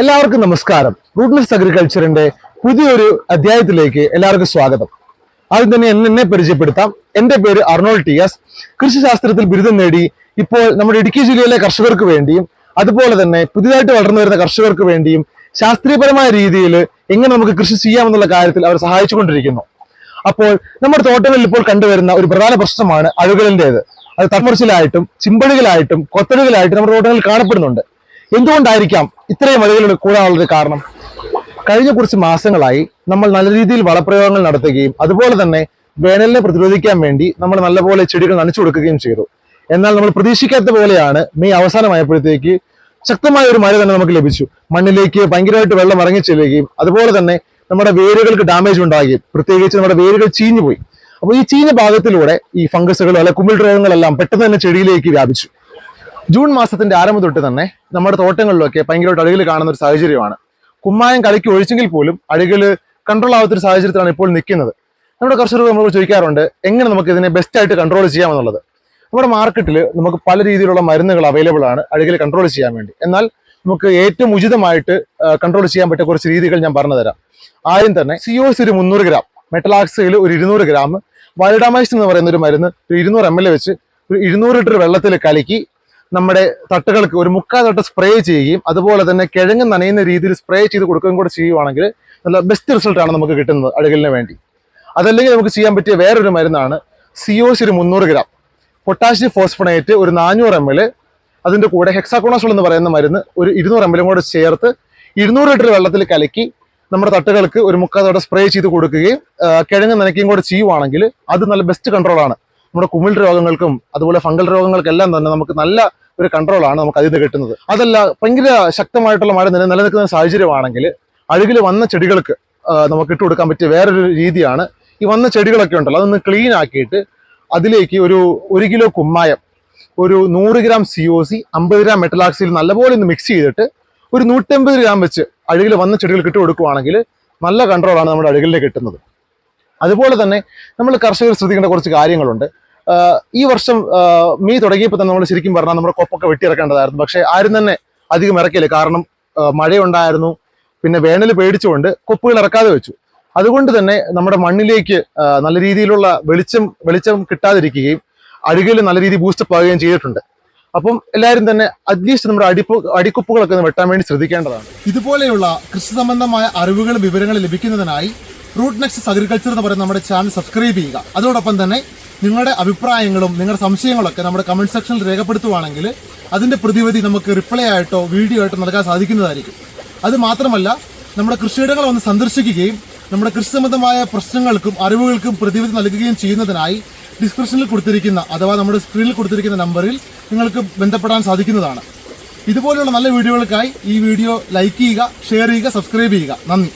എല്ലാവർക്കും നമസ്കാരം. റൂട്ട്നസ് അഗ്രികൾച്ചറിന്റെ പുതിയൊരു അധ്യായത്തിലേക്ക് എല്ലാവർക്കും സ്വാഗതം. ആദ്യം തന്നെ എന്നെ പരിചയപ്പെടുത്താം. എന്റെ പേര് അർണോൾ ടി എസ്. കൃഷിശാസ്ത്രത്തിൽ ബിരുദം നേടി ഇപ്പോൾ നമ്മുടെ ഇടുക്കി ജില്ലയിലെ കർഷകർക്ക് വേണ്ടിയും അതുപോലെ തന്നെ പുതിയതായിട്ട് വളർന്നു വരുന്ന കർഷകർക്ക് വേണ്ടിയും ശാസ്ത്രീയപരമായ രീതിയിൽ എങ്ങനെ നമുക്ക് കൃഷി ചെയ്യാമെന്നുള്ള കാര്യത്തിൽ അവർ സഹായിച്ചുകൊണ്ടിരിക്കുന്നു. അപ്പോൾ നമ്മുടെ തോട്ടങ്ങളിൽ ഇപ്പോൾ കണ്ടുവരുന്ന ഒരു പ്രധാന പ്രശ്നമാണ് അഴുകലിന്റെത്. അത് തട്ടമറിച്ചിലായിട്ടും ചിമ്പഴുകളായിട്ടും കൊത്തലുകളായിട്ടും നമ്മുടെ തോട്ടങ്ങളിൽ കാണപ്പെടുന്നുണ്ട്. എന്തുകൊണ്ടായിരിക്കാം ഇത്രയും അഴുകലുകൾ കൂടാനുള്ളൊരു കാരണം? കഴിഞ്ഞ കുറച്ച് മാസങ്ങളായി നമ്മൾ നല്ല രീതിയിൽ വളപ്രയോഗങ്ങൾ നടത്തുകയും അതുപോലെ തന്നെ വേനലിനെ പ്രതിരോധിക്കാൻ വേണ്ടി നമ്മൾ നല്ലപോലെ ചെടികൾ നനച്ചു കൊടുക്കുകയും ചെയ്തു. എന്നാൽ നമ്മൾ പ്രതീക്ഷിക്കാത്ത പോലെയാണ് മെയ് അവസാനമായപ്പോഴത്തേക്ക് ശക്തമായ ഒരു മഴ തന്നെ നമുക്ക് ലഭിച്ചു. മണ്ണിലേക്ക് ഭയങ്കരമായിട്ട് വെള്ളം ഇറങ്ങി ചെല്ലുകയും അതുപോലെ തന്നെ നമ്മുടെ വേരുകൾക്ക് ഡാമേജ് ഉണ്ടാകുകയും പ്രത്യേകിച്ച് നമ്മുടെ വേരുകൾ ചീഞ്ഞു പോയി അപ്പോൾ ഈ ചീഞ്ഞ ഭാഗത്തിലൂടെ ഈ ഫംഗസുകൾ അല്ലെ കുമ്പിൾ രോഗങ്ങളെല്ലാം പെട്ടെന്ന് തന്നെ ചെടിയിലേക്ക് വ്യാപിച്ചു. ജൂൺ മാസത്തിന്റെ ആരംഭം തൊട്ട് തന്നെ നമ്മുടെ തോട്ടങ്ങളിലൊക്കെ ഭയങ്കരമായിട്ട് അഴുകൽ കാണുന്ന ഒരു സാഹചര്യമാണ്. കുമ്മായം കളിക്ക് ഒഴിച്ചെങ്കിൽ പോലും അഴുകൽ കൺട്രോൾ ആവാത്തൊരു സാഹചര്യത്തിലാണ് ഇപ്പോൾ നിൽക്കുന്നത്. നമ്മുടെ കർഷകർ നമ്മൾ ചോദിക്കാറുണ്ട് എങ്ങനെ നമുക്ക് ഇതിനെ ബെസ്റ്റ് ആയിട്ട് കൺട്രോൾ ചെയ്യാമെന്നുള്ളത്? നമ്മുടെ മാർക്കറ്റിൽ നമുക്ക് പല രീതിയിലുള്ള മരുന്നുകൾ അവൈലബിൾ ആണ് അഴുകൽ കൺട്രോൾ ചെയ്യാൻ വേണ്ടി. എന്നാൽ നമുക്ക് ഏറ്റവും ഉചിതമായിട്ട് കൺട്രോൾ ചെയ്യാൻ പറ്റിയ കുറച്ച് രീതികൾ ഞാൻ പറഞ്ഞു തരാം. ആദ്യം തന്നെ സിയോസ് ഒരു മുന്നൂറ് ഗ്രാം മെറ്റലാക്സയിൽ ഒരു ഇരുന്നൂറ് ഗ്രാം വൈഡാമൈസ് എന്ന് പറയുന്ന ഒരു മരുന്ന് ഒരു ഇരുന്നൂറ് എം എൽ വെച്ച് ഒരു ഇരുന്നൂറ് ലിറ്റർ വെള്ളത്തിൽ കലക്കി നമ്മുടെ തട്ടുകൾക്ക് ഒരു മുക്കാൽ തട്ട് സ്പ്രേ ചെയ്യുകയും അതുപോലെ തന്നെ കിഴങ്ങ് നനയുന്ന രീതിയിൽ സ്പ്രേ ചെയ്ത് കൊടുക്കുകയും കൂടെ ചെയ്യുവാണെങ്കിൽ നല്ല ബെസ്റ്റ് റിസൾട്ടാണ് നമുക്ക് കിട്ടുന്നത് അഴുകലിന് വേണ്ടി. അതല്ലെങ്കിൽ നമുക്ക് ചെയ്യാൻ പറ്റിയ വേറൊരു മരുന്നാണ് സിയോസ് ഒരു മുന്നൂറ് ഗ്രാം പൊട്ടാഷ്യം ഫോസ്ഫണേറ്റ് ഒരു നാനൂറ് എം എൽ അതിന്റെ കൂടെ ഹെക്സാക്കോണോസോൾ എന്ന് പറയുന്ന മരുന്ന് ഒരു ഇരുന്നൂറ് എം എല്ലും കൂടെ ചേർത്ത് ഇരുന്നൂറ് ലിറ്റർ വെള്ളത്തിൽ കലക്കി നമ്മുടെ തട്ടുകൾക്ക് ഒരു മുക്കാതോടെ സ്പ്രേ ചെയ്ത് കൊടുക്കുകയും കിഴങ്ങ് നനയ്ക്കുകയും കൂടെ ചെയ്യുവാണെങ്കിൽ അത് നല്ല ബെസ്റ്റ് കൺട്രോളാണ് നമ്മുടെ കുമിൾ രോഗങ്ങൾക്കും അതുപോലെ ഫംഗൽ രോഗങ്ങൾക്കെല്ലാം തന്നെ നമുക്ക് നല്ല ഒരു കൺട്രോളാണ് നമുക്ക് അതിൽ നിന്ന് കിട്ടുന്നത്. അതല്ല ഭയങ്കര ശക്തമായിട്ടുള്ള മഴ നില നിലനിൽക്കുന്ന സാഹചര്യമാണെങ്കിൽ അഴുകിൽ വന്ന ചെടികൾക്ക് നമുക്ക് ഇട്ട് കൊടുക്കാൻ പറ്റിയ വേറൊരു രീതിയാണ് ഈ വന്ന ചെടികളൊക്കെ ഉണ്ടല്ലോ അതൊന്ന് ക്ലീൻ ആക്കിയിട്ട് അതിലേക്ക് ഒരു ഒരു കിലോ കുമ്മായം ഒരു നൂറ് ഗ്രാം സി ഒ സി അമ്പത് ഗ്രാം മെറ്റലാക്സിൽ നല്ലപോലെ ഒന്ന് മിക്സ് ചെയ്തിട്ട് ഒരു നൂറ്റമ്പത് ഗ്രാം വെച്ച് അഴുകിൽ വന്ന ചെടികൾ കിട്ടു കൊടുക്കുവാണെങ്കിൽ നല്ല കൺട്രോളാണ് നമ്മുടെ അഴുകലിൽ കിട്ടുന്നത്. അതുപോലെ തന്നെ നമ്മൾ കർഷകർ ശ്രദ്ധിക്കേണ്ട കുറച്ച് കാര്യങ്ങളുണ്ട്. ഈ വർഷം മീ തുടങ്ങിയപ്പോൾ തന്നെ നമ്മൾ ശരിക്കും പറഞ്ഞാൽ നമ്മുടെ കൊപ്പൊക്കെ വെട്ടിയിറക്കേണ്ടതായിരുന്നു. പക്ഷേ ആരും തന്നെ അധികം ഇറക്കിയില്ല. കാരണം മഴയുണ്ടായിരുന്നു. പിന്നെ വേനൽ പേടിച്ചുകൊണ്ട് കൊപ്പുകൾ ഇറക്കാതെ വെച്ചു. അതുകൊണ്ട് തന്നെ നമ്മുടെ മണ്ണിലേക്ക് നല്ല രീതിയിലുള്ള വെളിച്ചം വെളിച്ചം കിട്ടാതിരിക്കുകയും അഴുകൽ നല്ല രീതിയിൽ ബൂസ്റ്റപ്പ് ആവുകയും ചെയ്തിട്ടുണ്ട്. അപ്പം എല്ലാവരും തന്നെ അറ്റ്ലീസ്റ്റ് നമ്മുടെ അടിപ്പ് അടിക്കുപ്പുകളൊക്കെ വെട്ടാൻ വേണ്ടി ശ്രദ്ധിക്കേണ്ടതാണ്. ഇതുപോലെയുള്ള കൃഷി സംബന്ധമായ അറിവുകളും വിവരങ്ങളും ലഭിക്കുന്നതിനായി റൂട്ട് നെക്സ്റ്റ് അഗ്രികൾച്ചർ എന്ന് പറയുന്ന നമ്മുടെ ചാനൽ സബ്സ്ക്രൈബ് ചെയ്യുക. അതോടൊപ്പം തന്നെ നിങ്ങളുടെ അഭിപ്രായങ്ങളും നിങ്ങളുടെ സംശയങ്ങളൊക്കെ നമ്മുടെ കമന്റ് സെക്ഷനിൽ രേഖപ്പെടുത്തുവാണെങ്കിൽ അതിന്റെ പ്രതിവിധി നമുക്ക് റിപ്ലൈ ആയിട്ടോ വീഡിയോ ആയിട്ടോ നൽകാൻ സാധിക്കുന്നതായിരിക്കും. അത് മാത്രമല്ല നമ്മുടെ കൃഷിയിടങ്ങൾ ഒന്ന് സന്ദർശിക്കുകയും നമ്മുടെ കൃഷി സംബന്ധമായ പ്രശ്നങ്ങൾക്കും അറിവുകൾക്കും പ്രതിവിധി നൽകുകയും ചെയ്യുന്നതിനായി ഡിസ്ക്രിപ്ഷനിൽ കൊടുത്തിരിക്കുന്ന അഥവാ നമ്മുടെ സ്ക്രീനിൽ കൊടുത്തിരിക്കുന്ന നമ്പറിൽ നിങ്ങൾക്ക് ബന്ധപ്പെടാൻ സാധിക്കുന്നതാണ്. ഇതുപോലെയുള്ള നല്ല വീഡിയോകൾക്കായി ഈ വീഡിയോ ലൈക്ക് ചെയ്യുക ഷെയർ ചെയ്യുക സബ്സ്ക്രൈബ് ചെയ്യുക. നന്ദി.